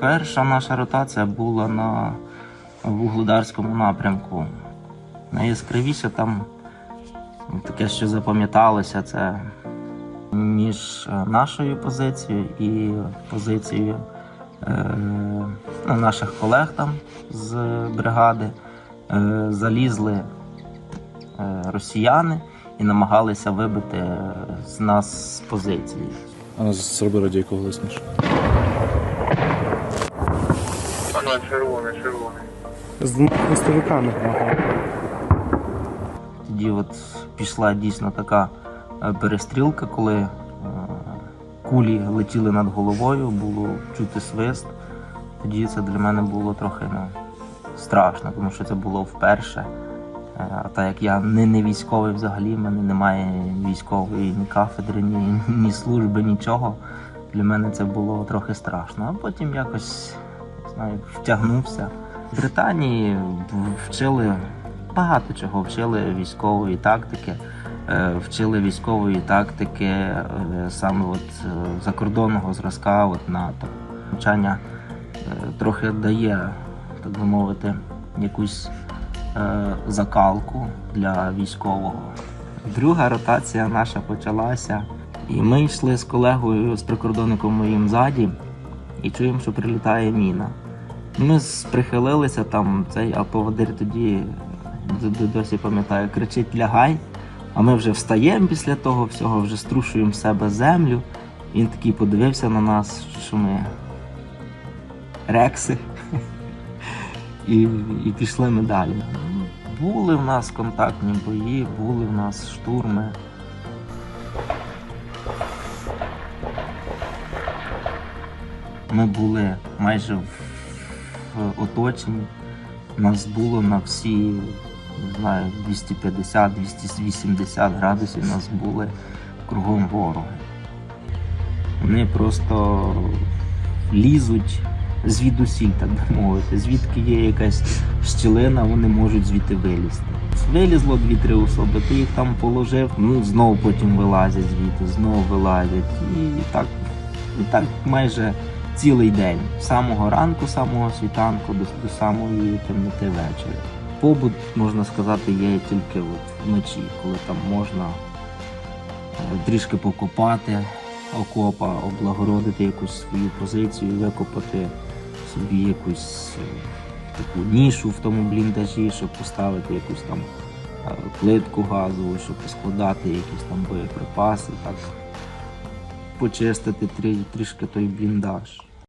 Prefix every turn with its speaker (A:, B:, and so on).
A: Перша наша ротація була на Вугледарському напрямку. Найяскравіше там таке, що запам'яталося, це між е, нашою позицією і позицією е, ну, наших колег там з бригади. Е, залізли е, росіяни і намагалися вибити е, з нас з позиції.
B: А ну, зроби радійку.
C: Червоний, червоний.
D: З двома хвостовиками.
A: Тоді от пішла дійсно така е, перестрілка, коли е, кулі летіли над головою, було чути свист. Тоді це для мене було трохи ну, страшно, тому що це було вперше. Е, А так як я не, не військовий взагалі, в мене немає військової ні кафедри, ні, ні служби, нічого. Для мене це було трохи страшно. А потім якось втягнувся. В Британії вчили багато чого, вчили військової тактики, е, вчили військової тактики е, саме от е, закордонного зразка от НАТО. Навчання трохи дає, так би мовити, якусь закалку для військового. Друга ротація наша почалася, і ми йшли з колегою, з прикордонником моїм ззаді, і чуємо, що прилітає міна. Ми с- прихилилися там, цей а поводир тоді д- досі пам'ятаю, кричить лягай. А ми вже встаємо після того всього, вже струшуємо з себе землю. Він такий подивився на нас, що ми рекси. І, і пішли ми далі. Були в нас контактні бої, були в нас штурми. Ми були майже в, в оточенні. Нас було на всі, не знаю, 250-280 градусів нас були кругом ворога. Вони просто лізуть звідусіль, так би мовити. Звідки є якась щілина, вони можуть звідти вилізти. Вилізло дві-три особи, ти їх там положив, ну знову потім вилазять звідти, знову вилазять. І так, і так майже цілий день. З самого ранку, самого світанку до, до самої темноти вечора. Побут, можна сказати, є тільки от вночі, коли там можна е, трішки покопати окопа, облагородити якусь свою позицію, викопати собі якусь е, таку нішу в тому бліндажі, щоб поставити якусь там е, плитку газову, щоб поскладати якісь там боєприпаси, так почистити трішки той бліндаж.